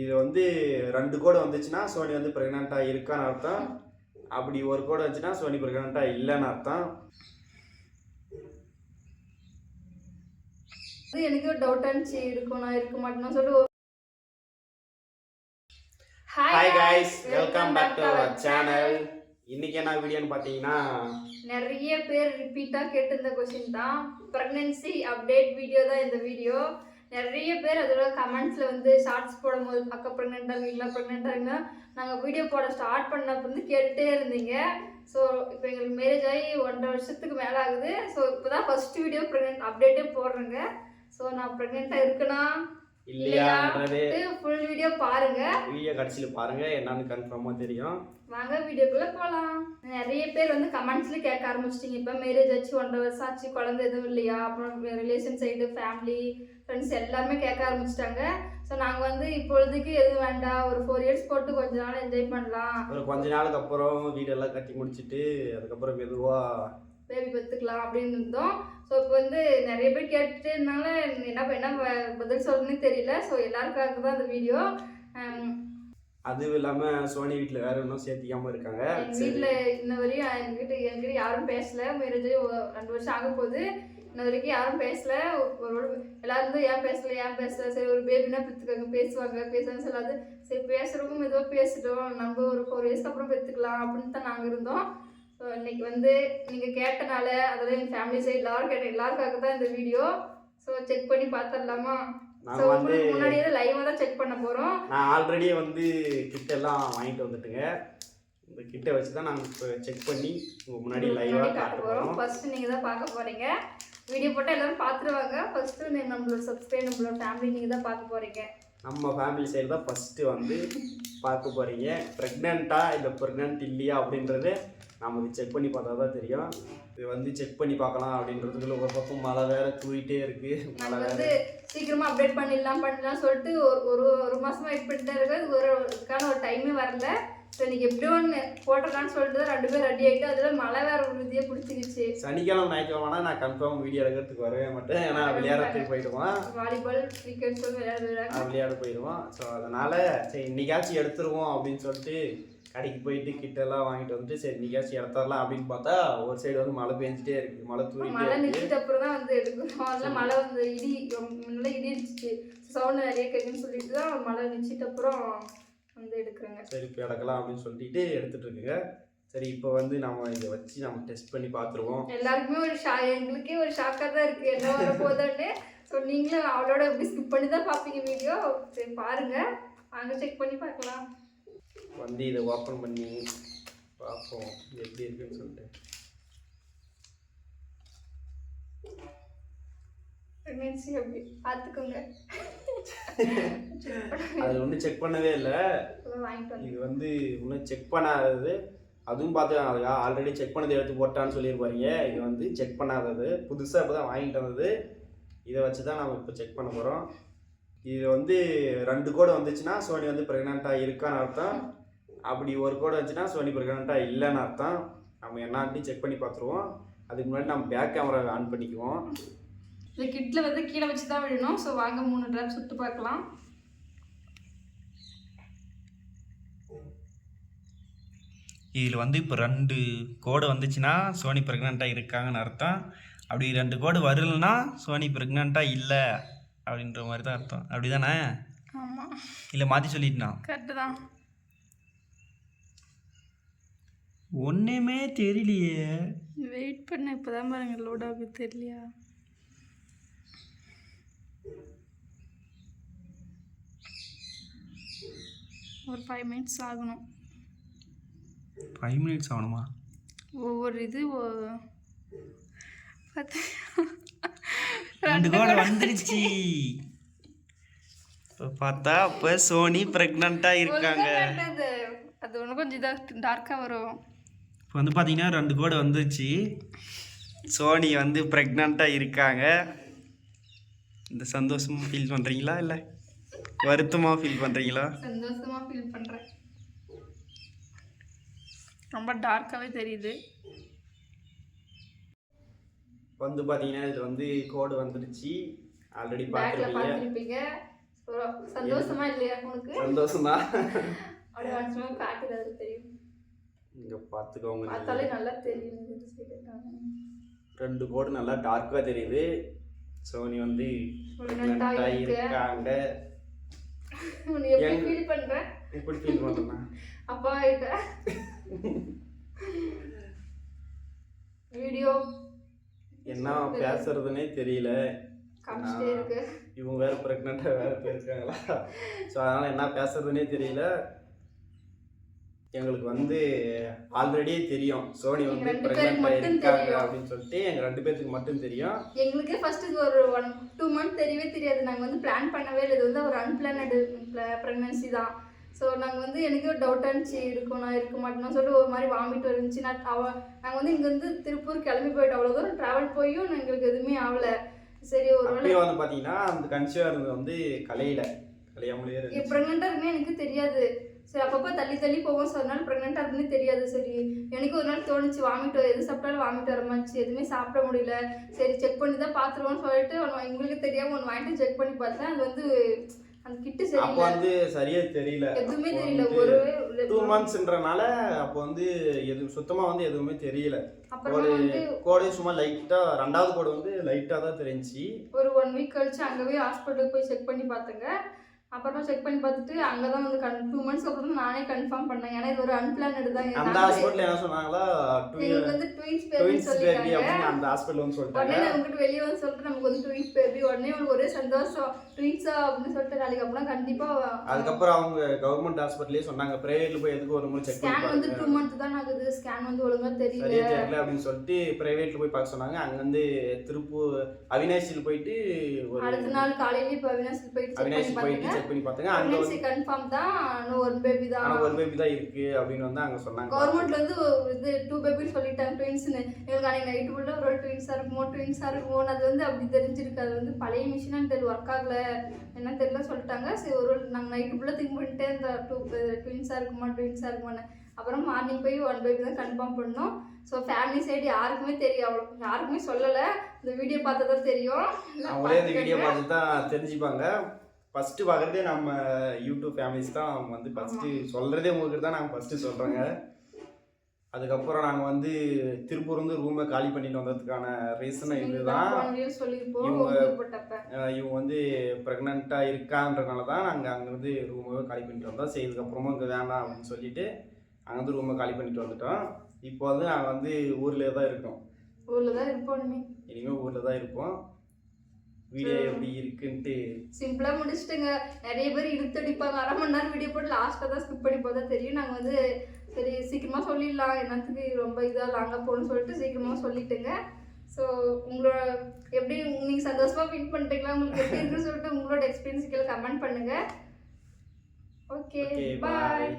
இது வந்து ரெண்டு கோடு வந்துச்சுன்னா சோனி வந்து ப்ரெக்னெண்ட்டாக இருக்கான்னு அர்த்தம். அப்படி ஒரு கோடு வந்துச்சுன்னா சோனி ப்ரெக்னெண்ட்டாக இல்லைன்னு அர்த்தம். எனக்கு டவுட் இருந்துச்சு. இருக்கும் நான் இருக்க மாட்டேன்னு சொல்லிட்டு hi guys welcome back to our channel இன்னைக்கு என்ன வீடியோன்னு பார்த்தீங்கன்னா நிறைய பேர் ரிப்பீட்டாக கேட்டிருந்த கொஸ்டின் தான். ப்ரெக்னென்சி அப்டேட் வீடியோ தான் இந்த வீடியோ நிறைய பேர் அதோட கமெண்ட்ஸில் வந்து ஷார்ட்ஸ் போடும்போது அக்கா ப்ரெக்னெண்ட்டாக வீட்டில் ப்ரெக்னெண்ட்டாக நாங்கள் வீடியோ போட ஸ்டார்ட் பண்ணப்ப இருந்து கேட்டுகிட்டே இருந்தீங்க. ஸோ இப்போ எங்களுக்கு மேரேஜ் ஆகி ஒன்றரை வருஷத்துக்கு மேலே ஆகுது. ஸோ இப்போ தான் ஃபஸ்ட் வீடியோ ப்ரெக்னென்ட் அப்டேட்டே போடுறேங்க. ஸோ நான் ப்ரெக்னெண்ட்டாக இருக்கனா? இல்லையான்றது ஃபுல் வீடியோ பாருங்க. வீடியோ கடைசியில் பாருங்க. என்னன்னு கன்ஃபார்மாக தெரியும். வாங்க வீடியோக்குள்ள போலாம். நிறைய பேர் வந்து கமெண்ட்ஸ்ல கேட்க ஆரம்பிச்சிட்டீங்க. இப்போ மேரேஜ் ஆச்சு ஒன்றரை வருஷம் ஆச்சு குழந்தை எதுவும் இல்லையா? அப்புறம் ரிலேஷன் சைடு ஃபேமிலி ஃப்ரெண்ட்ஸ் எல்லாருமே கேட்க ஆரம்பிச்சிட்டாங்க. ஸோ நாங்கள் வந்து இப்பொழுதுக்கு எதுவும் வேண்டாம். ஒரு ஃபோர் இயர்ஸ் போட்டு கொஞ்ச நாள் என்ஜாய் பண்ணலாம். ஒரு கொஞ்ச நாளுக்கு அப்புறம் வீடெல்லாம் கட்டி முடிச்சிட்டு அதுக்கப்புறம் மெதுவாக பேபி பெற்றுக்கலாம் அப்படின்னு இருந்தோம். ஸோ இப்போ வந்து நிறைய பேர் கேட்டுட்டு இருந்தால என்ன என்ன பதில் சொல்லணும்னு தெரியல. ஸோ எல்லாருக்காக தான் இந்த வீடியோ அதுவும் இல்லாமல் சோனி வீட்டில் வேற இன்னும் சேர்த்திக்காம இருக்காங்க. வீட்டில் இன்ன வரையும் எங்ககிட்ட எங்ககிட்ட யாரும் பேசல. மேரேஜ் ரெண்டு வருஷம் ஆக போகுது இன்ன வரைக்கும் யாரும் பேசல. ஒரு எல்லாரும் வந்து ஏன் பேசல ஏன் பேசல? சரி ஒரு பேபினா பெற்றுக்காங்க பேசுவாங்க பேசுவாங்க சொல்லாது. சரி பேசுகிறவங்க மெதுவாக பேசிட்டோம். நம்ம ஒரு ஃபோர் இயர்ஸ்க்கு அப்புறம் பெற்றுக்கலாம் அப்படின்னு தான் நாங்கள் இருந்தோம். ஸோ இன்னைக்கு வந்து நீங்கள் கேட்டனால அதில் எங்கள் ஃபேமிலி சைடு எல்லாரும் கேட்ட எல்லாருக்காக தான் இந்த வீடியோ ஸோ செக் பண்ணி பார்த்துடலாமா ஸோ உங்களுக்கு முன்னாடியே லைவாக தான் செக் பண்ண போகிறோம் நான் ஆல்ரெடி வந்து கிட்ட எல்லாம் வாங்கிட்டு வந்துட்டுங்க. இந்த கிட்ட வச்சு தான் நாங்கள் இப்போ செக் பண்ணி முன்னாடி லைவாக காட்ட போகிறோம் ஃபர்ஸ்ட் நீங்க தான் பார்க்க போறீங்க. வீடியோ போட்டால் எல்லாரும் பார்த்துருவாங்க ஃபர்ஸ்ட் நம்மளோட சப்ஸ்கிரைப் நம்மளோட ஃபேமிலி நீங்க தான் பார்க்க போறீங்க. நம்ம ஃபேமிலி சைடு தான் ஃபஸ்ட்டு வந்து பார்க்க போகிறீங்க ப்ரெக்னெண்ட்டாக இல்லை ப்ரெக்னென்ட் இல்லையா அப்படின்றது நமக்கு செக் பண்ணி பார்த்தா தான் தெரியும். இது வந்து செக் பண்ணி பார்க்கலாம் அப்படின்றதுக்குள்ள ஒரு பக்கம் மழை வேற தூயிட்டே இருக்கு. மழை நாங்கள் வேற வந்து சீக்கிரமா அப்டேட் பண்ணிடலாம் பண்ணலாம் சொல்லிட்டு ஒரு ஒரு ஒரு மாசமா வெயிட் பண்ணிட்டே இருக்கோம் ஒரு இதுக்கான ஒரு டைமே வரல. ஸோ இன்னைக்கு எப்படியோ ஒன்று போட்டலாம்னு சொல்லிட்டு தான் ரெண்டு பேரும் ரெடி ஆகிட்டு அதில் மழை வேற உறுதியாக பிடிச்சிக்கிச்சு. சனிக்கிழமை ஞாயிற்றுக்கிழமைனா நான் கன்ஃபார்ம் வீடியோ எடுக்கிறதுக்கு வரவே மாட்டேன். ஏன்னா விளையாடுறதுக்கு போயிடுவான் வாலிபால் கிரிக்கெட் சொல்லி விளையாடுறாங்க விளையாட போயிடுவோம். ஸோ அதனால் சரி இன்னைக்காச்சும் எடுத்துருவோம் அப்படின்னு சொல்லிட்டு கடைக்கு போயிட்டு கிட்டெல்லாம் வாங்கிட்டு வந்துட்டு சரி இன்னைக்காச்சும் எடுத்துடலாம் அப்படின்னு பார்த்தா ஒரு சைடு வந்து மழை பெஞ்சிட்டே இருக்கு. மழை தூரிட்டே மழை நிறுத்திட்ட அப்புறம் தான் வந்து எடுக்கணும். அதெல்லாம் மழை வந்து இடி முன்னாடி இடி இடிச்சிச்சு. சவுண்ட் நிறைய கேட்குன்னு சொல்லிட்டு தான் மழை நிறுத்திட்ட அப்புறம் வந்து எடுக்கிறேங்க. சரி இப்போ எடுக்கலாம் அப்படின்னு சொல்லிட்டு எடுத்துட்டு இருக்குங்க. சரி இப்போ வந்து நம்ம இதை வச்சு நம்ம டெஸ்ட் பண்ணி பார்த்துருவோம் எல்லாருக்குமே ஒரு ஷா எங்களுக்கே ஒரு ஷாக்காக தான் இருக்குது என்ன வர போதான்னு ஸோ நீங்களும் அவளோட எப்படி ஸ்கிப் பண்ணி தான் பார்ப்பீங்க வீடியோ சரி பாருங்க. வாங்க செக் பண்ணி பார்க்கலாம் வந்து இதை ஓப்பன் பண்ணி பார்ப்போம் எப்படி இருக்குன்னு சொல்லிட்டு. ப்ரெக்னென்சி அப்படி. பார்த்துக்கோங்க அது ஒன்றும் செக் பண்ணவே இல்லை. இது வந்து இன்னும் செக் பண்ணாதது. அதுவும் பார்த்து ஆல்ரெடி செக் பண்ணதை எடுத்து போட்டான்னு சொல்லியிருப்பாருங்க. இது வந்து செக் பண்ணாதது. புதுசாக இப்போ தான் வாங்கிட்டு வந்தது. இதை வச்சு தான் நம்ம இப்போ செக் பண்ண போகிறோம் இது வந்து ரெண்டு கோடு வந்துச்சுன்னா சோனி வந்து ப்ரெக்னெண்ட்டாக இருக்கான்னு அர்த்தம். அப்படி ஒரு கோடு வந்துச்சுன்னா சோனி ப்ரெக்னெண்ட்டாக இல்லைன்னு அர்த்தம். நம்ம என்னான்ட்டு செக் பண்ணி பார்த்துருவோம். அதுக்கு முன்னாடி நம்ம பேக் கேமரா ஆன் பண்ணிக்குவோம். இந்த கிட்டில் வந்து கீழே வச்சு தான் விழணும். ஸோ வாங்க மூணு ட்ராப் சுட்டு பார்க்கலாம். இதில் வந்து இப்போ ரெண்டு கோடு வந்துச்சுன்னா சோனி ப்ரெக்னெண்ட்டாக இருக்காங்கன்னு அர்த்தம். அப்படி ரெண்டு கோடு வரலன்னா சோனி ப்ரெக்னெண்ட்டாக இல்லை அப்படின்ற மாதிரி தான் அர்த்தம். அப்படி தானே ஆமாம் இல்லை மாற்றி சொல்லிட்டேனா? கரெக்டு தான். ஒன்றுமே தெரியலையே. வெயிட் பண்ண இப்போ தான் பாருங்க லோட் ஆகுது தெரியலையா? ஒரு ஃபைவ் மினிட்ஸ் ஆகணும். ஃபைவ் மினிட்ஸ் ஆகணுமா? ஒவ்வொரு இது பத்து ரெண்டு கோடு வந்துருச்சு. இப்போ பார்த்தா இப்போ சோனி ப்ரெக்னெண்ட்டாக இருக்காங்க. அது ஒன்று கொஞ்சம் இதாக டார்க்காக வரும். இப்போ வந்து பார்த்தீங்கன்னா ரெண்டு கோடு வந்துருச்சு. சோனி வந்து ப்ரெக்னெண்ட்டாக இருக்காங்க. இந்த சந்தோஷமாக ஃபீல் பண்ணுறீங்களா இல்லை? வருத்தமாக ஃபீல் பண்ணுறீங்களா சந்தோஷமாக ஃபீல் பண்ணுறேன் ரொம்ப டார்க்காகவே தெரியுது. வந்து பார்த்தீங்கன்னா இதில் வந்து கோடு வந்துடுச்சு. ஆல்ரெடி So, சந்தோஷமா இல்லையா உனக்கு? சந்தோஷம்தான் அப்படியே வருஷமா காட்டுது அது தெரியும். இங்க பார்த்துக்கோங்க. பார்த்தாலே. நல்லா தெரியும். ரெண்டு கோடு நல்லா டார்க்காக தெரியுது. சோனி வந்து. இருக்காங்க. நீ எப்படி ஃபீல் பண்ற? எப்படி ஃபீல் பண்ணுறேன்னா அப்பா கிட்ட. வீடியோ. என்ன பேசுறதுனே தெரியல. இவங்க வேற ப்ரெக்னெண்ட்டாக வேற போயிருக்காங்களா? ஸோ அதனால் என்ன பேசுறதுனே தெரியல. எங்களுக்கு வந்து ஆல்ரெடி தெரியும். சோனி எங்க வந்து பேருக்கு இருக்காங்க தெரியும். அப்படின்னு சொல்லிட்டு எங்கள் ரெண்டு பேர்த்துக்கு மட்டும் தெரியும். எங்களுக்கே ஃபர்ஸ்ட் ஒரு ஒன் டூ மந்த் தெரியவே தெரியாது. நாங்கள் வந்து பிளான் பண்ணவே இல்லை. இது வந்து ஒரு அன்பிளானடு ப்ரெக்னன்சி தான். ஸோ நாங்கள் வந்து எனக்கு ஒரு டவுட்டாக இருந்துச்சு. இருக்கும் நான் இருக்க மாட்டேன்னு சொல்லிட்டு ஒரு மாதிரி வாமிட் இருந்துச்சு நான் அவ நாங்கள் வந்து இங்கேருந்து திருப்பூர் கிளம்பி போயிட்டு அவ்வளோ தூரம் ட்ராவல் போயும் எங்களுக்கு எதுவுமே ஆகலை. சரி ஒரு வந்து பார்த்தீங்கன்னா அந்த கன்சியூவாக இருந்தது வந்து கலையில கலையாமலே ப்ரெக்னெண்ட்டாக இருக்குன்னு எனக்கு தெரியாது. சரி அப்பப்போ தள்ளி தள்ளி போவோம் ஸோ அதனால ப்ரெக்னெண்ட்டாக இருக்குன்னு தெரியாது சரி. எனக்கு ஒரு நாள் தோணுச்சு வாமிட் எது சாப்பிட்டாலும் வாமிட் வர எதுவுமே சாப்பிட முடியல. சரி செக் பண்ணி தான் பார்த்துருவோம்னு சொல்லிட்டு ஒன்று எங்களுக்கு தெரியாமல் ஒன்று வாங்கிட்டு செக் பண்ணி பார்த்தேன். அது வந்து அந்த கிட்டு அப்போ சரியில்லை வந்து சரியா தெரியல. எதுவுமே தெரியல. ஒரு டூ மந்த்ஸ்ன்றனால அப்போ வந்து எது சுத்தமா வந்து எதுவுமே தெரியல. கோடு வந்து கோடு சும்மா லைட்டா ரெண்டாவது கோடு வந்து லைட்டா தான் தெரிஞ்சுச்சு. ஒரு ஒன் வீக் கழிச்சு அங்கே போய் ஹாஸ்பிட்டலுக்கு போய் செக் பண்ணி பார்த்தேங்க. அப்புறமா செக் பண்ணி பார்த்துட்டு அங்கே தான் வந்து கன் டூ மந்த்ஸ்க்கு அப்புறம் நானே கன்ஃபார்ம் பண்ணேன். ஏன்னா இது ஒரு அன்பிளானடு தான். அந்த ஹாஸ்பிட்டல் என்ன சொன்னாங்களா? எங்களுக்கு வந்து ட்வின்ஸ் பேபின்னு சொல்லிட்டாங்க. அந்த ஹாஸ்பிட்டல் வந்து உடனே சொல்லிட்டாங்க நான் உங்ககிட்ட வெளியே வந்து சொல்லிட்டு நமக்கு வந்து ட்வின்ஸ் பேபி உடனே உங்களுக்கு ஒரே சந்தோஷம். ட்வின்ஸா அப்படின்னு சொல்லிட்டு நாளைக்கு அப்புறம் கண்டிப்பா அதுக்கப்புறம் அவங்க கவர்மெண்ட் ஹாஸ்பிட்டலே சொன்னாங்க. பிரைவேட்ல போய் எதுக்கு ஒரு முறை செக் பண்ணி ஸ்கேன் வந்து டூ மந்த் தான் ஆகுது. ஸ்கேன் வந்து ஒழுங்கா தெரியல. தெரியல அப்படின்னு சொல்லிட்டு பிரைவேட்ல போய் பார்க்க சொன்னாங்க. அங்க வந்து திருப்பூர் அவினாசியில் போயிட்டு ஒரு அடுத்த நாள் காலையில இப்போ அவினாசி போயிட்டு செக் பண்ணி அவினாசி போயிட்டு செக் பண்ணி பார்த்தாங்க அங்க கன்ஃபார்ம் தான் ஒரு பேபி தான். ஒரு பேபி தான் இருக்கு அப்படின்னு வந்து அங்க சொன்னாங்க. கவர்மெண்ட்ல வந்து ஒரு இது டூ பேபின்னு சொல்லிட்டாங்க ட்வின்ஸ்னு எங்களுக்கு அன்னைக்கு நைட்டு ஃபுல்லாக ஒரு ட்வின்ஸாக இருக்குமோ ட்வின்ஸாக இருக்குமோ அது வந்து அப்படி தெரிஞ்சிருக்கு. அது வந்து பழைய மிஷினான்னு தெரியல ஒர்க் ஆகல. என்ன தெரியல சொல்லிட்டாங்க. சரி ஒரு நாங்கள் நைட்டு ஃபுல்லாக திங்க் பண்ணிட்டே இந்த டூ ட்வின்ஸாக இருக்குமா ட்வின்ஸாக இருக்குமான்னு. அப்புறம் மார்னிங் போய் ஒன் பேபி தான் கன்ஃபார்ம் பண்ணோம். ஸோ ஃபேமிலி சைடு யாருக்குமே தெரியும். அவ்வளோ யாருக்குமே சொல்லலை. இந்த வீடியோ பார்த்தா தான் தெரியும். அவங்களே இந்த வீடியோ பார்த்து தான் தெரிஞ்சுப்பாங்க. ஃபர்ஸ்ட் பார்க்குறதே நம்ம யூடியூப் ஃபேமிலிஸ் தான் அவங்க வந்து ஃபர்ஸ்ட் சொல்றதே உங்களுக்கு தான் நாங்கள் ஃபர்ஸ்ட் சொல்றோங்க. அதுக்கப்புறம் நாங்கள் வந்து திருப்பூர் வந்து ரூமை காலி பண்ணிட்டு வந்ததுக்கான ரீசன் இதுதான். இவங்க- இவங்க வந்து ப்ரெக்னெண்ட்டாக இருக்கான்றனால தான் நாங்கள் அங்கே வந்து ரூமை காலி பண்ணிட்டு வந்தோம். சரி இங்கே வேண்டாம் அப்படின்னு சொல்லிட்டு அங்கே வந்து ரூமை காலி பண்ணிட்டு வந்துட்டோம். இப்போ வந்து நாங்கள் வந்து ஊர்லேயே தான் இருக்கோம். ஊரில் தான் இருப்போம் இனிமே இனிமேல் ஊரில் தான் இருப்போம். வீடியோ எப்படி இருக்குன்ட்டு. சிம்பிளா முடிச்சிட்டுங்க. நிறைய பேர் இழுத்தடிப்பாங்க அரை மணி நேரம் வீடியோ போட்டு லாஸ்ட்டாக தான் ஸ்கிப் பண்ணி போதா தெரியும். நாங்கள் வந்து சரி சீக்கிரமாக சொல்லிடலாம். என்னத்துக்கு ரொம்ப இதாக லாங்காக போகணும்னு சொல்லிட்டு சீக்கிரமாக சொல்லிட்டுங்க. ஸோ உங்களோட எப்படி நீங்கள் சந்தோஷமாக ஃபீல் பண்ணிட்டீங்களா? உங்களுக்கு எப்படி இருக்குன்னு சொல்லிட்டு உங்களோட எக்ஸ்பீரியன்ஸ் கீழே கமெண்ட் பண்ணுங்க. Okay bye